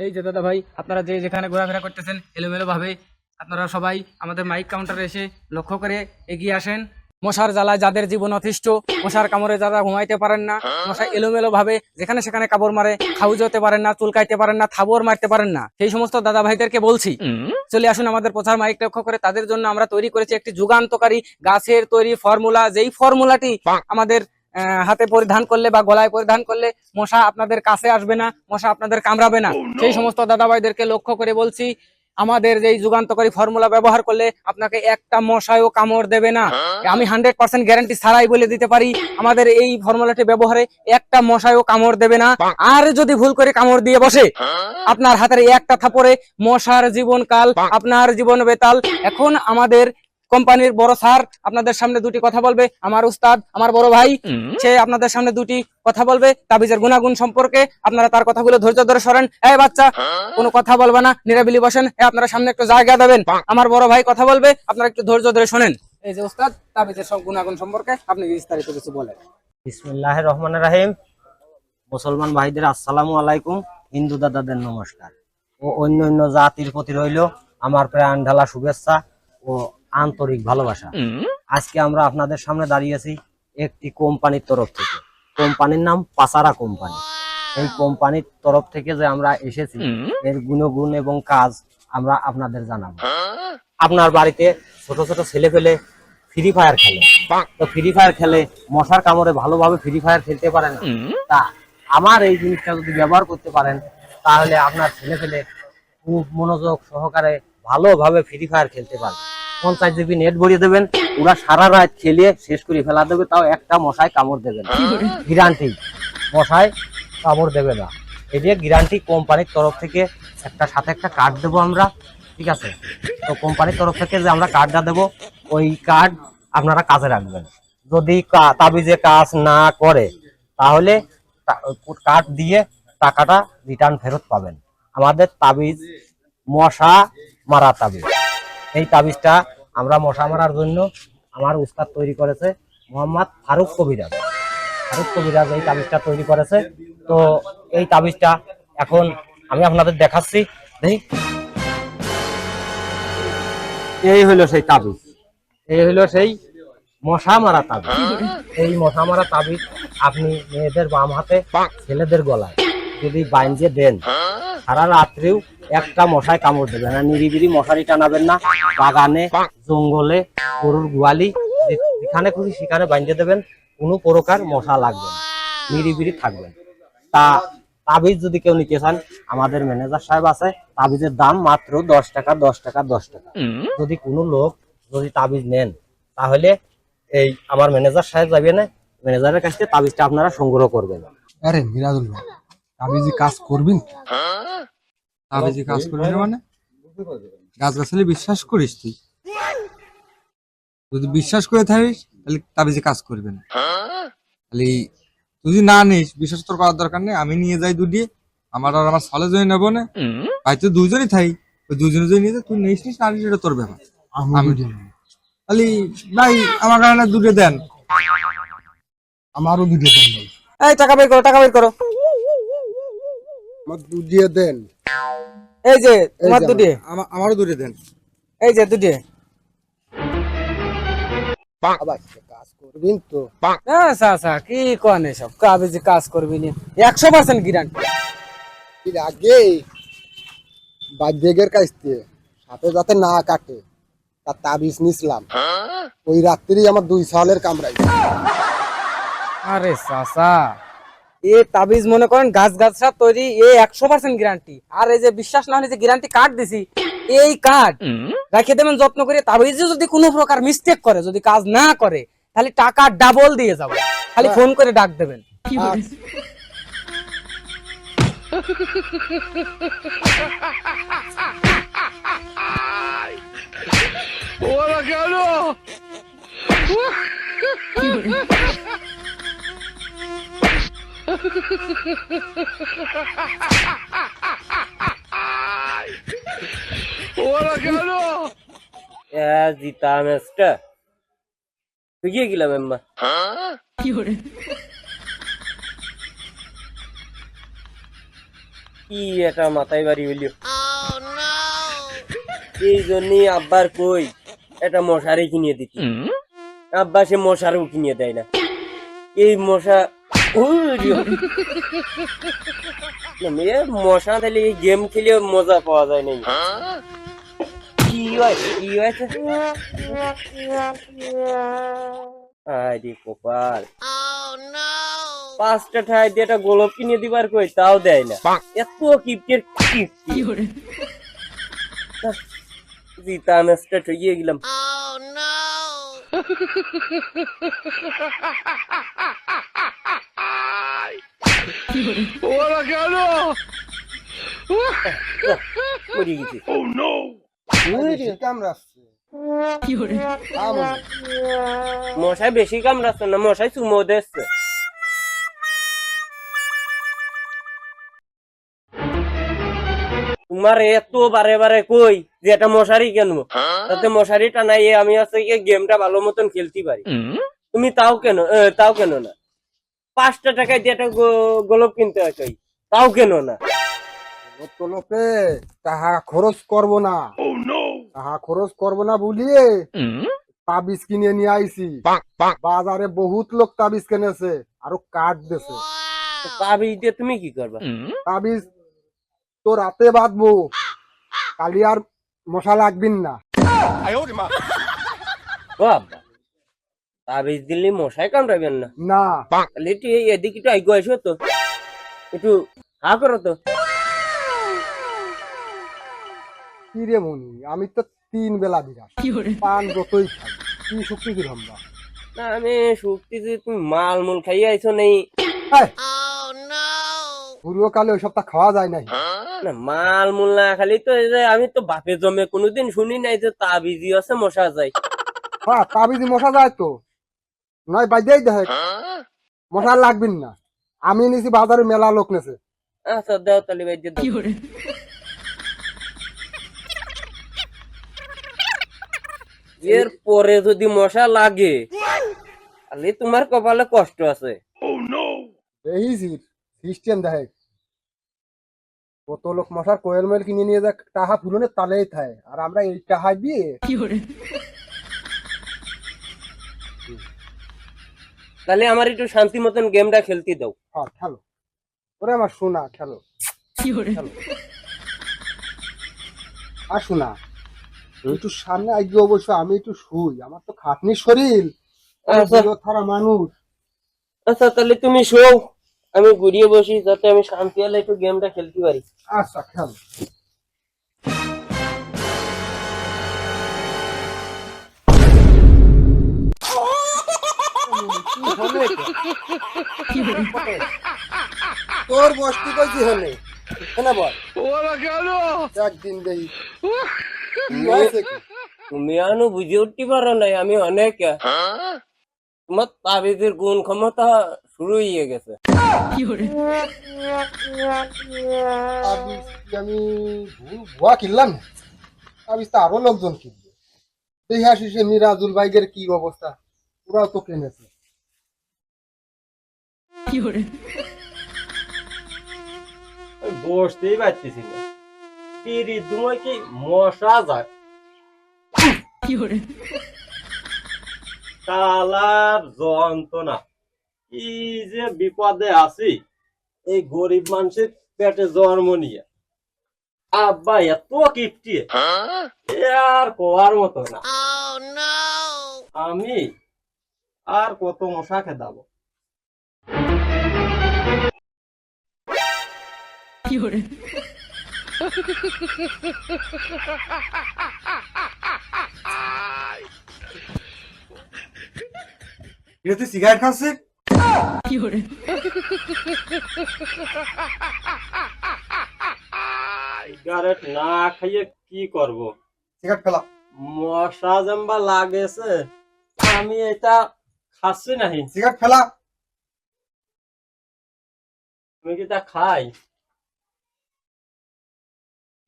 এই যে দাদা ভাই আপনারা যে যেখানে ঘোরাফেরা করতেছেন এলোমেলো ভাবে আপনারা সবাই আমাদের মাইক কাউন্টারে এসে লক্ষ্য করে এগিয়ে আসেন। মশার জ্বালায় যাদের জীবন অতিষ্ঠ মশার কামড়ে যারা ঘুমাইতে পারেন না মশা এলোমেলো ভাবে যেখানে সেখানে কাপড় মারে খাউ যেতে পারেন না চুলকাইতে পারেন না থাবর মারতে পারেন না। সেই সমস্ত দাদা ভাইদেরকে বলছি চলে আসুন আমাদের প্রচার মাইক লক্ষ্য করে। তাদের জন্য আমরা তৈরি করেছি একটি যুগান্তকারী গাছের তৈরি ফর্মুলা যেই ফর্মুলাটি আমাদের হাতে পরিধান করলে বা গলায় পরিধান করলে মশা আপনাদের কাছে আসবে না মশা আপনাদের কামড়াবে না। সেই সমস্ত দাদা ভাইদেরকে লক্ষ্য করে বলছি আমাদের যেই যুগান্তকারী ফর্মুলা ব্যবহার করলে আপনাকে একটা মশায়ও কামড় দেবে না। আমি হান্ড্রেড পার্সেন্ট গ্যারান্টি ছাড়াই বলে দিতে পারি আমাদের এই ফর্মুলাটি ব্যবহারে একটা মশায়ও কামড় দেবে না। আর যদি ভুল করে কামড় দিয়ে বসে আপনার হাতের একটা থাপড়ে মশার জীবনকাল আপনার জীবন বেতাল এখন আমাদের কোম্পানির বড় স্যার আপনাদের সামনে দুটি কথা বলবে। আমার উস্তাদ আমার বড় ভাই সে আপনাদের সামনে দুটি কথা বলবে। তাবিজের গুণাগুণ সম্পর্কে আপনারা তার কথাগুলো ধৈর্য ধরে সরেন। এই বাচ্চা কোনো কথা বলবে না নিরাবিলি বসেন। আপনারা সামনে একটু জায়গা দেবেন। আমার বড় ভাই কথা বলবে আপনারা একটু ধৈর্য ধরে শোনেন। এই যে উস্তাদ তাবিজের সব গুণাগুণ সম্পর্কে আপনি বিস্তারিত কিছু বলেন। বিসমিল্লাহ রহমান রাহিম। মুসলমান ভাইদের আসসালামু আলাইকুম। হিন্দু দাদাদের নমস্কার। ও অন্য অন্য জাতির প্রতি রইল আমার প্রাণ ঢালা শুভেচ্ছা ও আন্তরিক ভালোবাসা। আজকে আমরা আপনাদের সামনে দাঁড়িয়েছি একটি কোম্পানির তরফ থেকে। কোম্পানির নাম পাসারা কোম্পানি। এই কোম্পানির তরফ থেকে যে আমরা এসেছি এর গুণগুণ এবং কাজ আমরা আপনাদের জানাব। আপনার বাড়িতে ছোট ছোট ছেলে পেলে ফ্রি ফায়ার খেলে তো ফ্রি ফায়ার খেলে মশার কামড়ে ভালোভাবে ফ্রি ফায়ার খেলতে পারে না। তা আমার এই জিনিসটা যদি ব্যবহার করতে পারেন তাহলে আপনার ছেলে পেলে খুব মনোযোগ সহকারে ভালোভাবে ফ্রি ফায়ার খেলতে পারবে। পঞ্চাশ জিবি নেট ভরিয়ে দেবেন ওরা সারা রাত খেলে শেষ করে ফেলা দেবে, তাও একটা মশায় কামড় দেবে না। গ্যারান্টি মশায় কামড় দেবে না। এই যে গ্যারান্টি কোম্পানির তরফ থেকে একটা সাথে একটা কার্ড দেবো আমরা, ঠিক আছে? তো কোম্পানির তরফ থেকে যে আমরা কার্ডটা দেবো, ওই কার্ড আপনারা কাজে রাখবেন। যদি তাবিজে কাজ না করে, তাহলে কার্ড দিয়ে টাকাটা রিটার্ন ফেরত পাবেন। আমাদের তাবিজ, মশা মারা তাবিজ। এই তাবিজটা আমরা মশা মারার জন্য আমার উস্তাদ তৈরি করেছে, মোহাম্মদ ফারুক কবিরাজ। ফারুক কবিরাজ এই তাবিজটা তৈরি করেছে। তো এই তাবিজটা এখন আমি আপনাদের দেখাচ্ছি। দেখি এই হইল সেই তাবিজ। এই হইল সেই মশা মারা তাবিজ। এই মশা মারা তাবিজ আপনি মেয়েদের বাম হাতে, ছেলেদের গলায়। যদি বাইন্দে দেন, সারা রাত্রিও একটা মশায় কামড় দেবে না। নিরিবিরি মশারি টানাবেন না, বাগানে, জঙ্গলে, গরুর গোয়ালি যেখানে খুশি সেখানে বাইন্দে দেবেন, কোনো প্রকার মশা লাগবে না নিরিবিরি থাকবেন। তা তাবিজ যদি কেউ নিতে চান, আমাদের ম্যানেজার সাহেব আছে, তাবিজের দাম মাত্র দশ টাকা দশ টাকা দশ টাকা। যদি কোনো লোক যদি তাবিজ নেন, তাহলে এই আমার ম্যানেজার সাহেব যাবে না ম্যানেজারের কাছ থেকে তাবিজটা আপনারা সংগ্রহ করবেন। আরে মিরাজুল ভাই তাবিজি কাজ করবিন তাবিজি কাজ করবি না মানে? গাছ গাছালি বিশ্বাস করিস তুই। যদি বিশ্বাস করে থাকিস তাহলে তাবিজি কাজ করবে না। তাহলে তুই যদি না নিস বিশ্বাস তোর করার দরকার নেই আমি নিয়ে যাই দুটি আমার আর আমার সালে জন্য নেব না। হয়তো দুজনই থাই ওই দুজনে যদি নিয়ে তুই নিস নিস না নিস এটা তোর ব্যাপার। আমি তাহলে ভাই আমার কারণে দুটো দেন। আমারও দুটো দেন ভাই। এই টাকা বের করো টাকা বের করো। আমার দুধ দিয়ে দেন। এই যে তোমার দুটি আমারও দুটো দেন। এই যে দুটি কাজ করবেন তো? আচ্ছা আচ্ছা কি কোন এসব? কাবিজি কাজ করবি নি। একশো পার্সেন্ট গ্যারান্টি এর আগে বাদ্যেগের কাছ থেকে সাথে যাতে না কাটে তার তাবিজ নিছিলাম। ওই রাত্রি আমার দুই সালের কামড়াই আরে চাচা এ তাবিজ মনে করেন গাছ গাছরা তৈরি এ একশো পার্সেন্ট গ্যারান্টি আর এই যে বিশ্বাস না হলে যে গ্যারান্টি কার্ড দিছি এই কার্ড রেখে দেবেন যত্ন করে তাবিজে যদি কোনো প্রকার মিস্টেক করে যদি কাজ না করে তাহলে টাকা ডাবল দিয়ে যাবে। খালি ফোন করে ডাক দেবেন। জিতা ম্যাচটা। গিয়ে গেলাম এম্মা কি এটা মাথায় বাড়ি হইল। এই জন্যই আব্বার কই এটা মশারি কিনে দিতি। আব্বা সে মশারও কিনে দেয় না। এই মশা মেয়ে মশা এই গেম খেলে মজা পাওয়া যায় না কি হয় কি হয়েছে? আরে কপাল। পাঁচটা ঠাই দিয়ে একটা গোলপ কিনে দিবার কই তাও দেয় না। এত কিপটের কিপটি। জিতা ম্যাচটা ঠইয়ে গেলাম। মরে গেছে। বেশি কামড়াচ্ছে। আমন। মশাই বেশি কামড়াচ্ছে না মশাই চুমো দিচ্ছে। তোমার এত বারে বারে কই যে এটা মশারি কেন তাতে মশারি টানাই আমি আছে গেমটা ভালো মতন খেলতে পারি। তুমি তাও কেন তাও কেন না? পাঁচটা টাকায় দিয়ে একটা গোলপ কিনতে হয় তাও কেন না? তোলকে তাহা খরচ করব না। তাহা খরচ করব না বলিয়ে তাবিজ কিনে নিয়ে আইছি। বাজারে বহুত লোক তাবিজ কিনেছে আরও কাঠ দেছে। তাবিজ দিয়ে তুমি কি করবা? তাবিজ তো রাতে বাঁধবো। কালি আর মশা লাগবিন না। ও আব্বা তাবিজ দিলে মশাই কামড়াবেন না। না। তাহলে একটু এই এদিকে একটু আগে আসো তো। একটু হা করো তো। কি রে মনি আমি তো তিন বেলা বিরাস পান যতই খাই কি শক্তি কি ধন্দা না আমি শুক্তি যে তুমি মাল মূল খাইয়ে আইছো নেই। পুরো কালে ওই সপ্তাহ খাওয়া যায় নাই। না মাল মূল না খালি তো এই যে আমি তো বাপে জমে কোনোদিন শুনি নাই যে তাবিজি আছে মশা যায়। হ্যাঁ তাবিজি মশা যায় তো। নয় বাইদেই দেখ। মশা লাগবিন না। আমি নিছি বাজারে মেলা লোক নেছে। আচ্ছা দেও তালি ভাই দিয়ে দাও। এর পরে যদি মশা লাগে তাহলে তোমার কপালে কষ্ট আছে। এই সিস্টেম দেখে। কত লোক মশার কোয়েল মেল কিনে নিয়ে যাক টাহা ফুলনে তালেই থাকে আর আমরা এই টাহা দিয়ে তাহলে আমার একটু শান্তি মতন গেমটা খেলতে দাও। হ্যাঁ খেলো। ওরে আমার শোনা খেলো। খেলো। আর শোনা একটু সামনে আগে অবশ্য আমি একটু শুই। আমার তো খাটনির শরীর। আচ্ছা। থারা মানুষ। আচ্ছা তাহলে তুমি শো আমি ঘুরিয়ে বসি যাতে আমি শান্তি হলে একটু গেমটা খেলতে পারি। আচ্ছা খেলো। তোর বস্তি কইছি হলে। কেনা বল? একদিন দেই? তুমি আনু বুঝে উঠতে পারো নাই আমি অনেক। তোমার তাবিজের গুণ ক্ষমতা শুরু হয়ে গেছে। আমি ভুল ভুয়া কিনলাম? তাবিজ তো আরও লোকজন কিনবে। দেখে আসি সে মিরাজুল বাইকের কি অবস্থা? ওরাও তো কিনেছে। আমি বসতেই পারতেছি না পিড়ি তোমায় কি মশা যায়। কালার যন্ত্রণা। কি যে বিপদে আছি। এই গরিব মানুষের পেটে জন্ম নিয়ে। আব্বা এত কিপটি। আর কোয়ার মতো না। আমি আর কত মশা খেদাবো। এটা তুই সিগারেট খাচ্ছিস? সিগারেট না খাইয়ে কি করব? সিগারেট ফেলা। মশা জম্বা লাগেছে আমি এটা খাচ্ছি নাহি। সিগারেট ফেলা। তুমি কি তা খাই?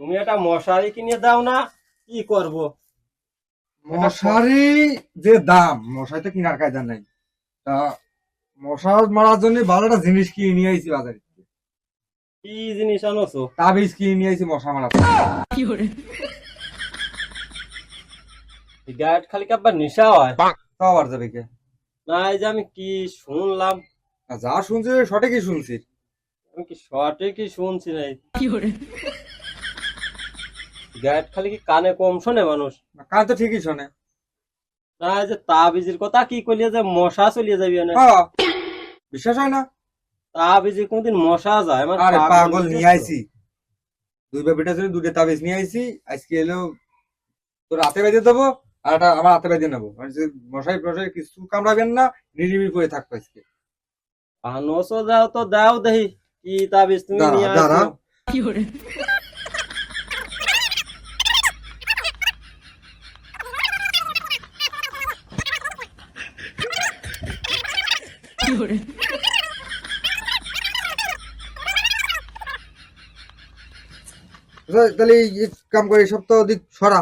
তুমি একটা মশারি কিনে দাও না কি করব? মশারি যে দাম মশারি তো কিনার কায়দা নাই। তা মশা মারার জন্য ভালো একটা জিনিস কিনে নিয়ে আইছি বাজারে। কি জিনিস আনোছো? তাবিজ কিনে নিয়ে আইছি মশা মারা সিগারেট খালি কি আবার নেশা হয়? তাও আবার যাবে কে? না এই যে আমি কি শুনলাম। যা শুনছি সঠিকই শুনছি। আমি কি কি শুনছি নাই? সিগারেট খালি কি কানে কম শোনে মানুষ? কান তো ঠিকই শোনে। না এই যে তাবিজের কথা কি করলিয়ে যে মশা চলিয়ে যাবি না হ্যাঁ বিশ্বাস হয় না। তাবিজে কোনদিন মশা যায়? আমার আরে পাগল নিয়ে। আইছি। দুই বেবিটার জন্য দুটো তাবিজ নিয়ে আইছি। আজকে এলো তোর হাতে বেঁধে দেবো আর একটা আমার হাতে বেঁধে নেব। মানে যে মশাই মশাই কিছু কামড়াবেন না নিরিবিলি করে থাকব আজকে। আনোসো যাও তো দাও দেখি কি তাবিজ তুমি নিয়ে। আসো। তাহলে কাম করে সব তো দিক সরা।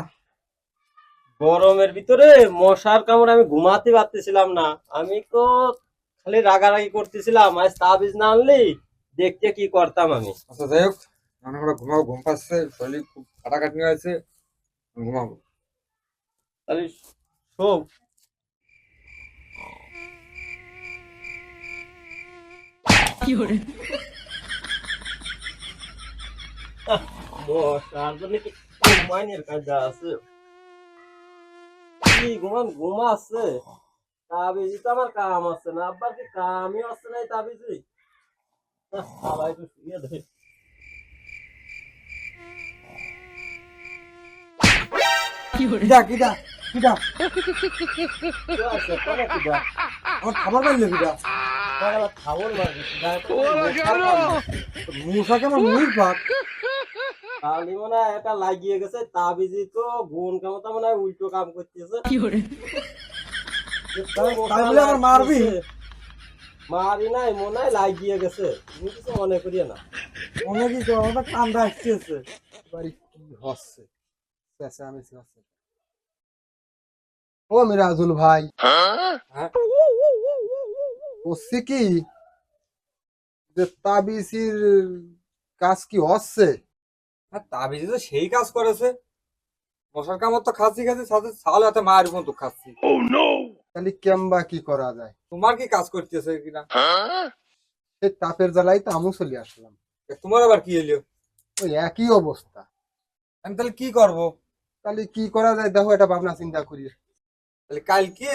গরমের ভিতরে মশার কামড়ে আমি ঘুমাতে পারতেছিলাম না। আমি তো খালি রাগারাগি করতেছিলাম আজ তাবিজ না আনলি দেখতে কি করতাম আমি? আচ্ছা যাই হোক মনে করে ঘুমাবো ঘুম পাচ্ছে শরীর খুব কাটাকাটি হয়েছে ঘুমাবো। তাহলে শোক মশার জন্য কি ঘুমাইনের কাজা আছে কি ঘুমান ঘুমা আছে? তাবিজি তো আমার কাম আছে না আব্বার কি কামই আছে না তাবিজি? সবাই তো শুয়ে দেয় কিটা কিটা কিটা কি আছে? কোনে কি দেয়? আমার খাবার পাইলে কিটা মনে হয় এটা লাগিয়ে গেছে তাবিজি তো গুণ কামতা মনে হয় উল্টো কাম করতেছে। তাই বলে আমার মারবি? মারি নাই মনে হয় লাগিয়ে গেছে। তুমি কিছু মনে করিয়ে না। মনে কি তো আমার কান্দা আসতেছে। বাড়ি কি হচ্ছে? ও মিরাজুল ভাই। বলছি কি যে তাবিসির কাজ কি হচ্ছে? হ্যাঁ তাবিজ তো সেই কাজ করেছে। মশার কামড় তো খাচ্ছি খাচ্ছি সাথে সাল হাতে মায়ের মতো খাচ্ছি। তাহলে কেমবা কি করা যায়? তোমার কি কাজ করতেছে কিনা? সেই তাপের জ্বালাই তো আমু চলে আসলাম। তোমার আবার কি এলো? ওই একই অবস্থা। আমি তাহলে কি করব? তাহলে কি করা যায়? দেখো এটা ভাবনা চিন্তা করি। তাহলে কাল কালকে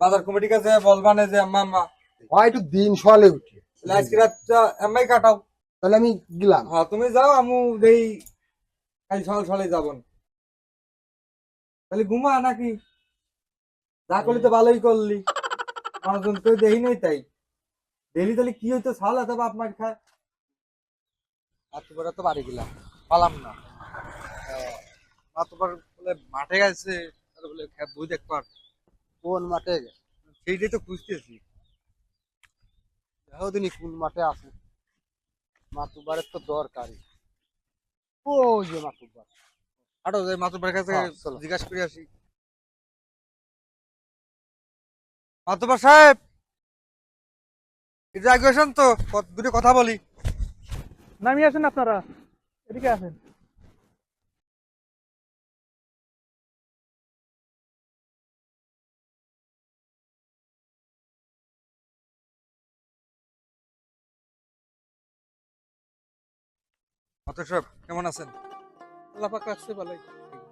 বাজার কমিটির কাছে বলবানে যে আম্মা আম্মা হয় একটু দিন সলে উঠি। আজকে রাতটা আম্মাই কাটাও। তাহলে আমি গেলাম। হ্যাঁ তুমি যাও আমু দেই কাল সকাল সকালে যাব। তাহলে ঘুমা নাকি? যা করলি তো ভালোই করলি। মানুষজন কেউ দেখি নাই তাই। ডেলি তাহলে কি হইতো? সাল হাতে বাপ মার খায়। তোমার তো বাড়ি গেলাম। পালাম না। মা তোমার বলে মাঠে গেছে। তাহলে বলে খেত বই দেখবার কোন মাঠে? সেইটাই তো খুঁজতেছি। দেখো দিনই কোন মাঠে আছে। মাতুবারের তো দরকারই। ও যে মাতুবার আরও মাতুবার কাছে হ্যাঁ, জিজ্ঞাসা করে আসি। মাতুবার সাহেব! যে আগে আসেন তো কথা বলি। নামিয়ে আসেন আপনারা। এদিকে আসেন। মাতুর সাহেব কেমন আছেন? আল্লাপাক রাখছে ভালোই।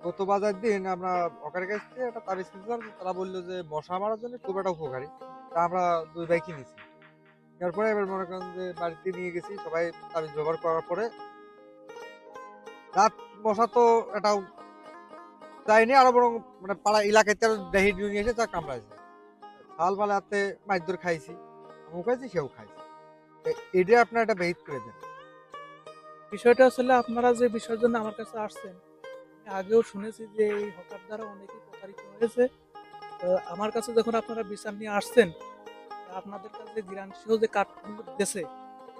গত বাজার দিন আমরা অকার কাছ একটা তাবিজ কিনছিলাম, তারা বলল যে মশা মারার জন্য খুব একটা উপকারী। তা আমরা দুই ভাই কিনেছি। তারপরে এবার মনে করেন যে বাড়িতে নিয়ে গেছি, সবাই তাবিজ ব্যবহার করার পরে রাত মশা তো এটা যায়নি, আরও বরং মানে পাড়া এলাকায় আরও দেহি নিয়ে এসে তা কামড়াইছে। হাল বালাতে মাছ ধরে খাইছি, আমিও খাইছি, সেও খাইছি। এটা আপনার একটা বেহিত করে দেন। বিষয়টা আসলে আপনারা যে বিষয়ের জন্য আমার কাছে আসছেন আগেও শুনেছি যে এই হকার দ্বারা অনেকেই প্রতারিত হয়েছে। তো আমার কাছে যখন আপনারা বিচার নিয়ে আসছেন আপনাদের কাছে গ্রান্সিও যে কার্ডগুলো দিয়েছে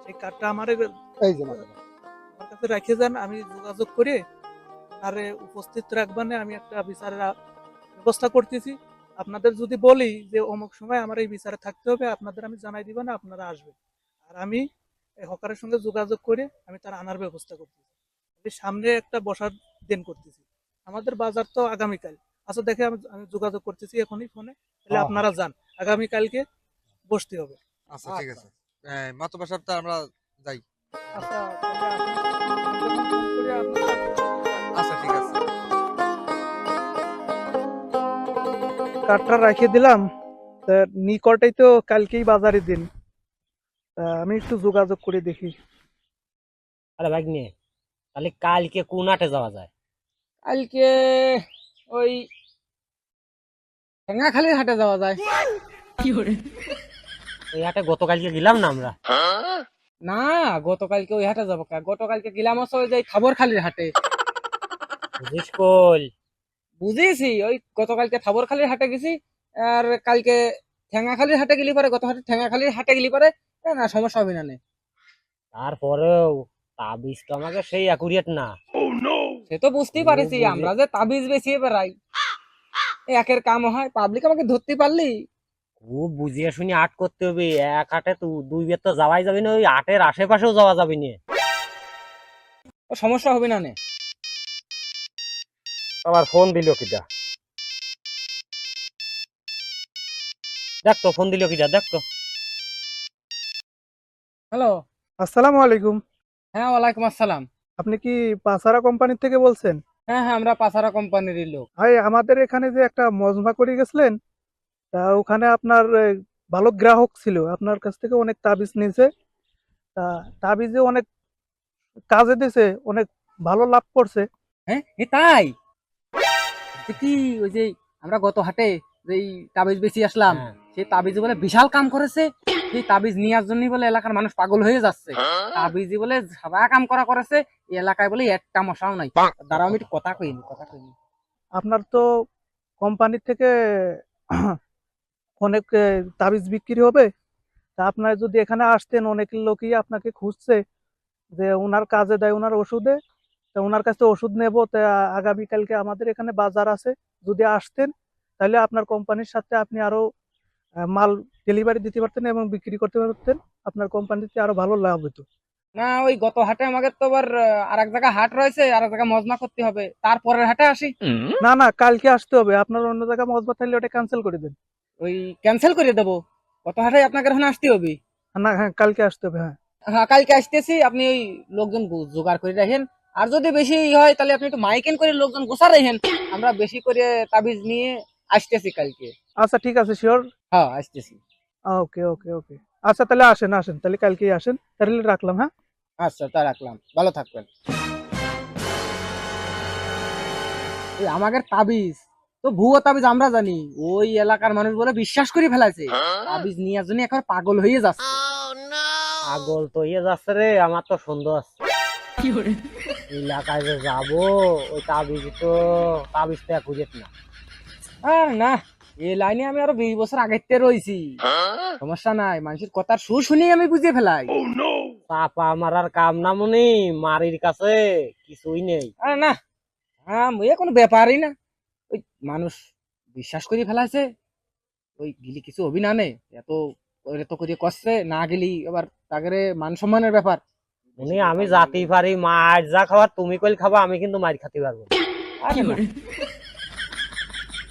সেই কার্ডটা আমার এই যে আমার কাছে রেখে যান আমি যোগাযোগ করে আরে উপস্থিত রাখবানে আমি একটা বিচারের ব্যবস্থা করতেছি। আপনাদের যদি বলি যে অমুক সময় আমার এই বিচারে থাকতে হবে আপনাদের আমি জানাই দিব না আপনারা আসবেন। আর আমি এই হকারের সঙ্গে যোগাযোগ করে আমি তার আনার ব্যবস্থা করতেছি। সামনে একটা বসার দিন করতেছি। আমাদের বাজার তো আগামীকাল। আচ্ছা দেখে আমি আমি যোগাযোগ করতেছি এখনই ফোনে। তাহলে হ্যাঁ। আপনারা যান। আগামীকালকে বসতে হবে। আচ্ছা ঠিক আছে। মাতবা সাহেবটা আমরা যাই। আচ্ছা আচ্ছা ঠিক আছে। কার্ডটা রাখিয়ে দিলাম। নিকটেই তো কালকেই বাজারে দিন। আমি একটু যোগাযোগ করে দেখি। আরে ভাই নিয়ে তাহলে কালকে কোন হাটে যাওয়া যায়? কালকে ওই ঠেঙ্গাখালির হাটে যাওয়া যায়। ওই হাটে গতকালকে গেলাম না আমরা? না গতকালকে ওই হাটে যাব গতকালকে গেলাম হচ্ছে ওই যে খাবরখালির হাটে। বুঝিস কল বুঝেছি ওই গতকালকে খাবরখালির হাটে গেছি আর কালকে ঠেঙ্গাখালির হাটে গেলি পারে গত হাটে ঠেঙ্গাখালির হাটে গেলি পারে এ না সমস্যা হবে না নে। তারপরেও তাবিজ তো আমাকে সেই অ্যাকুরেট না। সে তো বুঝতেই পারিছি আমরা যে তাবিজ বেচিয়ে বেড়াই একের কাম হয় পাবলিক আমাকে ধরতে পারলি? খুব বুঝিয়ে শুনে আট করতে হবে এক হাটে তো দুই বের তো যাওয়াই যাবে না ওই আটের আশেপাশেও যাওয়া যাবে না। ও সমস্যা হবে না নে। আবার ফোন দিল কিটা? দেখ তো ফোন দিল কিটা দেখ তো। হ্যালো। আসসালামু আলাইকুম। হ্যাঁ ওয়ালাইকুম আসসালাম। আপনি কি পাসারা কোম্পানি থেকে বলছেন? হ্যাঁ হ্যাঁ আমরা পাসারা কোম্পানির লোক। ভাই আমাদের এখানে যে একটা মজমা করে গেছিলেন তা ওখানে আপনার এ, ভালো গ্রাহক ছিল। আপনার কাছ থেকে অনেক তাবিজ নিয়েছে। তা তাবিজে অনেক কাজে দিছে অনেক ভালো লাভ করছে। হ্যাঁ এ তাই? এ কি ওই যে আমরা গত হাটে যেই তাবিজ বেশি আসলাম হ্যাঁ। সেই তাবিজ বলে বিশাল কাম করেছে। সেই তাবিজ নেওয়ার জন্য বলে এলাকার মানুষ পাগল হয়ে যাচ্ছে। তাবিজ বলে সারা কাম করা করেছে এই এলাকায় বলে একটা মশাও নাই। দাঁড়াও আমি একটু কথা কইনি কথা কইনি। আপনার তো কোম্পানি থেকে অনেক তাবিজ বিক্রি হবে। তা আপনার যদি এখানে আসতেন অনেক লোকই আপনাকে খুঁজছে যে ওনার কাজে দেয় ওনার ওষুধে। তা ওনার কাছে ওষুধ নেব। তা আগামীকালকে আমাদের এখানে বাজার আছে। যদি আসতেন তাহলে আপনার কোম্পানির সাথে আপনি আরও মাল ডেলিভারি দিতে পারতেন এবং বিক্রি করতে পারতেন আপনার কোম্পানিতে আরও ভালো লাভ হতো না ওই গত হাটে আমাদের তো আবার আর এক জায়গায় হাট রয়েছে আর এক জায়গায় মজমা করতে হবে। তারপরের হাটে আসি। না না কালকে আসতে হবে। আপনার অন্য জায়গায় মজমা থাকলে ওটা ক্যান্সেল করে দেন। ওই ক্যান্সেল করে দেবো। গত হাটে আপনাকে এখন আসতে হবে। না হ্যাঁ কালকে আসতে হবে হ্যাঁ। হ্যাঁ কালকে আসতেছি। আপনি ওই লোকজন জোগাড় করে রাখেন। আর যদি বেশি হয় তাহলে আপনি একটু মাইকেন করে লোকজন গোসা রাখেন। আমরা বেশি করে তাবিজ নিয়ে আসতেছি কালকে। আচ্ছা ঠিক আছে শিওর হ্যাঁ আসতেছি। ওকে ওকে ওকে আচ্ছা তাহলে আসেন আসেন তাহলে কালকেই আসেন। তাহলে রাখলাম হ্যাঁ? আচ্ছা তা রাখলাম। ভালো থাকবেন। ওই আমাদের তাবিজ। তো ভুয়ো তাবিজ আমরা জানি। ওই এলাকার মানুষ বলে বিশ্বাস করে ফেলাছে তাবিজ নেওয়ার জন্য এখন পাগল হয়ে যাচ্ছে। আগল তো ইয়ে যাচ্ছে রে আমার তো সন্দেহ আছে। এলাকায় যে যাব ওই তাবিজ তো তাবিজ তো অ্যাকুরেট না। আর না এই লাইনে আমি আরও বিশ বছর থেকে রয়েছি। সমস্যা নাই মানুষের কথার সুর শুনেই আমি বুঝে ফেলাই। চাপা মারার কাম না মনি মারির কাছে কিছুই নেই। আরে না হ্যাঁ এ কোনো ব্যাপারই না। ওই মানুষ বিশ্বাস করে ফেলাছে ওই গিলি কিছু হবি না নে এত এত করে কষছে না গেলি এবার তাকে মান সম্মানের ব্যাপার। উনি আমি জাতি পারি মার যা খাবার তুমি কইল খাবা আমি কিন্তু মার খাতে পারব।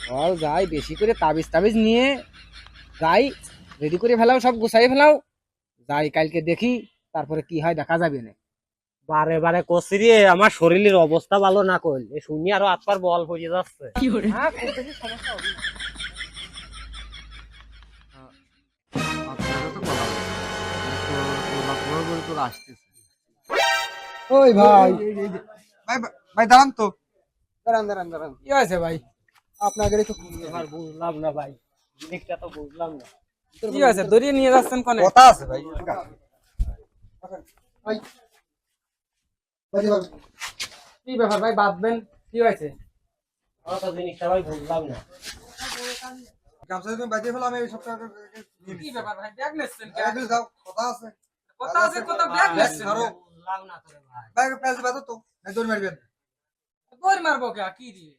চল যাই বেশি করে তাবিজ তাবিজ নিয়ে যাই রেডি করে ফেলাও সব গুছাই ফেলাও যাই কালকে দেখি তারপরে কি হয় দেখা যাবে না বারে বারে করছি রে আমার শরীরের অবস্থা ভালো না কইল এ শুনি আরও আত্মার বল পড়ে যাচ্ছে হ্যাঁ আসতেছে। ওই ভাই ভাই ভাই দাঁড়ান তো দাঁড়ান দাঁড়ান দাঁড়ান কি হয়েছে ভাই আপনাকে তো বুঝলাম না ভাই জিনিসটা তো বুঝলাম না। কি হয়েছে দড়িয়ে নিয়ে যাচ্ছেন কোনে? কথা আছে ভাই ভাই ভাই কি ব্যাপার ভাই বাঁধবেন? কি হয়েছে? আমার তো জিনিসটা ভাই বুঝলাম না। গামছা তুমি বাজিয়ে ফেলো আমি এই সপ্তাহে কি ব্যাপার ভাই ব্যাগ নিচ্ছেন যাও কথা আছে। কথা আছে কথা ব্যাগ নিচ্ছেন। ধরো। বুঝলাম না তোরে ভাই। তো দৌড় মারবেন। মারবো কে? কি দিয়ে?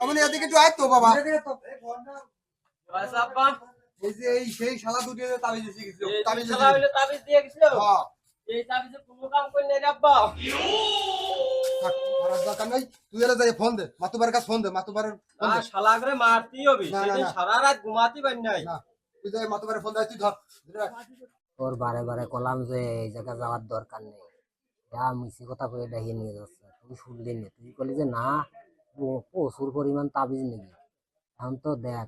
আপনি এদিকে একটু আয় তো বাবা এই যে এই সেই শালা দুটি তাবিজ এসে গেছিল তাবিজ শালা তাবিজ দিয়ে গেছিল। হ্যাঁ। এই তাবিজে কোনো কাম করি নাই রে আব্বা। থাক, মারার দরকার নাই। তুই এলে যাই ফোন দে। মাতুবারের কাছে ফোন দে মাতুবারের ফোন দে। শালা করে মারতেই হবে। না, না, সেদিন সারা রাত ঘুমাতে পারি নাই। তুই যাই মাতুবারের ফোন দে তুই ধর। তোর বারে বারে কলাম যে এই জায়গা যাওয়ার দরকার নেই। যা মিছি কথা কয়ে ডাকিয়ে নিয়ে যাচ্ছে। তুই শুনলি না। তুই বলি যে না প্রচুর পরিমাণ তাবিজ নিবি এখন তো দেখ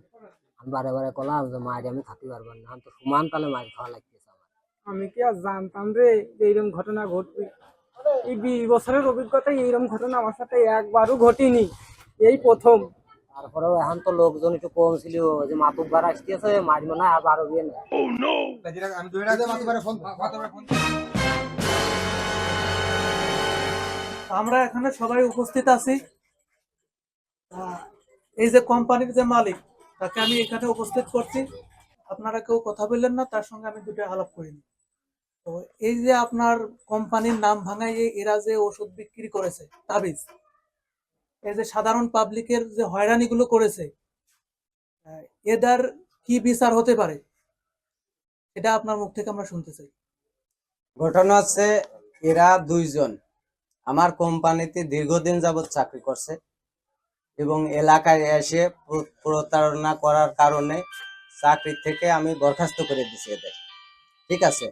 আমি বারে বারে কলাম যে মায়ের আমি খাতে পারবেন না এখন তো সমান তালে মায়ের খাওয়া লাগতেছে আমার আমি কি আর জানতাম রে যে এইরকম ঘটনা ঘটবে। এই বিশ বছরের অভিজ্ঞতা এইরকম ঘটনা আমার সাথে একবারও ঘটেনি এই প্রথম তারপরেও এখন তো লোকজন একটু কম ছিল যে মাতুব্বার আসতেছে মারি মনে হয় আবার বিয়ে আমি ফোন আমরা এখানে সবাই উপস্থিত আছি। এই যে কোম্পানির যে মালিক তাকে আমি এখানে উপস্থিত করছি। আপনারা কেউ কথা বললেন না তার সঙ্গে আমি দুটো আলাপ করিনি তো এই যে আপনার কোম্পানির নাম ভাঙাইয়ে এরা যে ওষুধ বিক্রি করেছে তাবিজ এই যে সাধারণ পাবলিকের যে হয়রানিগুলো করেছে আহ, এদের কি বিচার হতে পারে? এটা আপনার মুখ থেকে আমরা শুনতে চাই। ঘটনা হচ্ছে এরা দুইজন। আমার কোম্পানিতে দীর্ঘদিন যাবত চাকরি করছে। এবং এলাকায় এসে প্রতারণা করার কারণে চাকরি থেকে আমি বরখাস্ত করে দিছি এদের। ঠিক আছে?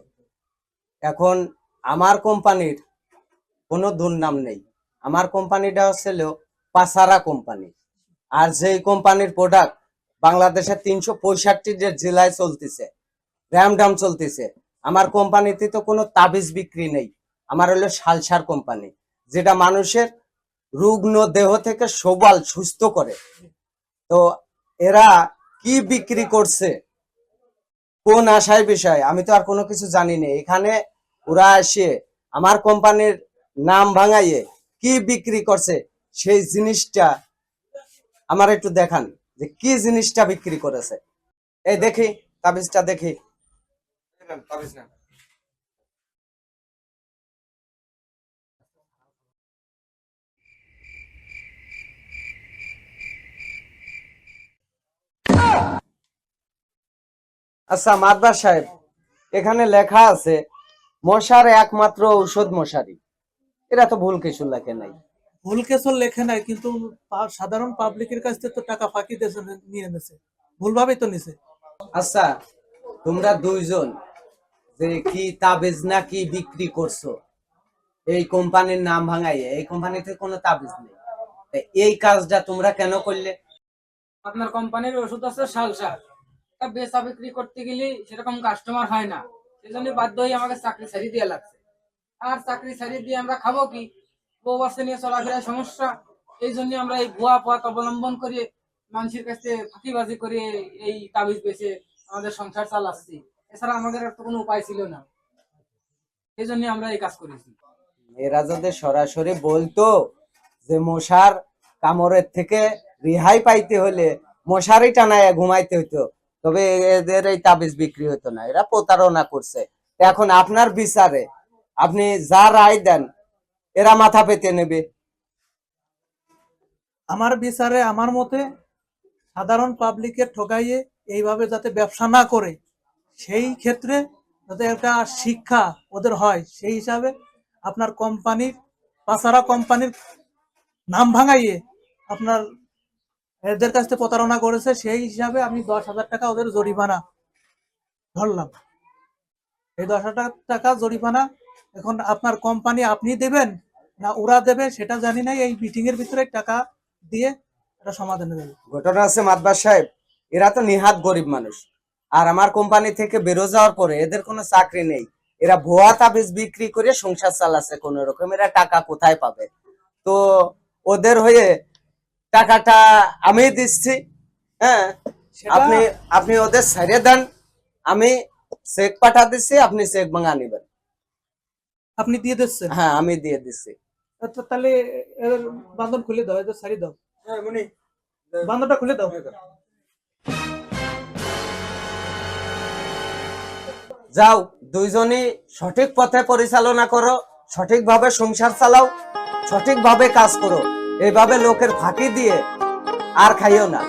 এখন আমার কোম্পানির কোনো দুর্নাম নেই। আমার কোম্পানিটা হচ্ছিল পাসারা কোম্পানি। আর যেই কোম্পানির প্রোডাক্ট বাংলাদেশে তিনশো পঁয়ষট্টি জেলায় চলতেছে, র্যামডাম চলতেছে, আমার কোম্পানিতে তো কোনো তাবিজ বিক্রি নেই। আমার হলো সালসার কোম্পানি, যেটা মানুষের রুগ্ন দেহ থেকে সবাল সুস্থ করে। তো এরা কি বিক্রি করছে? কোন আশায় বিষয়? আমি তো আর কোনো কিছু জানি না এখানে ওরা এসে আমার কোম্পানির নাম ভাঙাইয়ে কি বিক্রি করছে সেই জিনিসটা আমার একটু দেখান যে কি জিনিসটা বিক্রি করেছে। এই দেখি, তাবিজটা দেখি। তাবিজ না আচ্ছা মাদবার সাহেব এখানে লেখা আছে মশার একমাত্র ঔষধ মশারি। এরা তো ভুল কিছু লেখে নাই। ভুল কেসও লেখে নাই কিন্তু সাধারণ পাবলিকের কাছ থেকে তো টাকা ফাঁকি দিয়েছে নিয়ে এনেছে। ভুলভাবেই তো নিছে। আচ্ছা তোমরা দুইজন যে কি তাবিজ না কি বিক্রি করছ এই কোম্পানির নাম ভাঙাইয়ে এই কোম্পানিতে কোনো তাবিজ নেই। এই কাজটা তোমরা কেন করলে? আপনার কোম্পানির ওষুধ আছে সালসা তা বেচা বিক্রি করতে গেলে সেরকম কাস্টমার হয় না। সেজন্য বাধ্য হয়ে আমাকে চাকরি ছাড়িয়ে দেওয়া লাগছে। আর চাকরি ছাড়িয়ে দিয়ে আমরা খাব কি? বউ বাচ্চা নিয়ে চলাফেরার সমস্যা। এই জন্য আমরা এই ভুয়া পথ অবলম্বন করে মানুষের কাছে ফাঁকিবাজি করে এই তাবিজ বেচে আমাদের সংসার চালাচ্ছি। এছাড়া আমাদের আর তো কোনো উপায় ছিল না। এই জন্য আমরা এই কাজ করেছি। এরা যদি সরাসরি বলতো যে মশার কামড়ের থেকে রেহাই পাইতে হলে মশারি টানায় ঘুমাইতে হতো তবে এদের এই তাবিজ বিক্রি হতো না, এরা প্রতারণা করছে। এখন আপনার বিচারে আপনি যা রায় দেন, এরা মাথা পেতে নেবে? আমার বিচারে আমার মতে সাধারণ পাবলিকের ঠকাইয়ে এইভাবে যাতে ব্যবসা না করে, সেই ক্ষেত্রে যাতে একটা শিক্ষা ওদের হয়, সেই হিসাবে আপনার কোম্পানির পাসারা কোম্পানির নাম ভাঙাইয়ে আপনার এদের কাছ থেকে প্রতারণা করেছে, সেই হিসাবে আমি দশ হাজার টাকা ওদের জরিমানা ধরলাম। এই দশ হাজার টাকা জরিমানা এখন আপনার কোম্পানি আপনি দেবেন না ওরা দেবে সেটা জানি না, এই মিটিং এর ভিতরে টাকা দিয়ে এটা সমাধান যাবে ঘটনা আছে মাদবার সাহেব, এরা তো নিহাত গরিব মানুষ। আর আমার কোম্পানি থেকে বেরো যাওয়ার পরে এদের কোনো চাকরি নেই। এরা ভুয়া তাবিজ বিক্রি করে সংসার চালাচ্ছে কোন রকম এরা টাকা কোথায় পাবে? তো ওদের হয়ে টাকাটা আমি দিচ্ছি হ্যাঁ? আপনি আপনি ওদের ছেড়ে দেন আমি চেক পাঠা দিচ্ছি আপনি চেক ভাঙা নিবেন। আপনি দিয়ে দিচ্ছেন? হ্যাঁ আমি দিয়ে দিচ্ছি। তো তাহলে বান্ধন খুলে দাও এদের সারি দাও। বান্ধনটা খুলে দাও। যাও দুইজনই সঠিক পথে পরিচালনা করো সঠিকভাবে সংসার চালাও সঠিকভাবে কাজ করো। এইভাবে লোকের ফাঁকি দিয়ে আর খাইও না।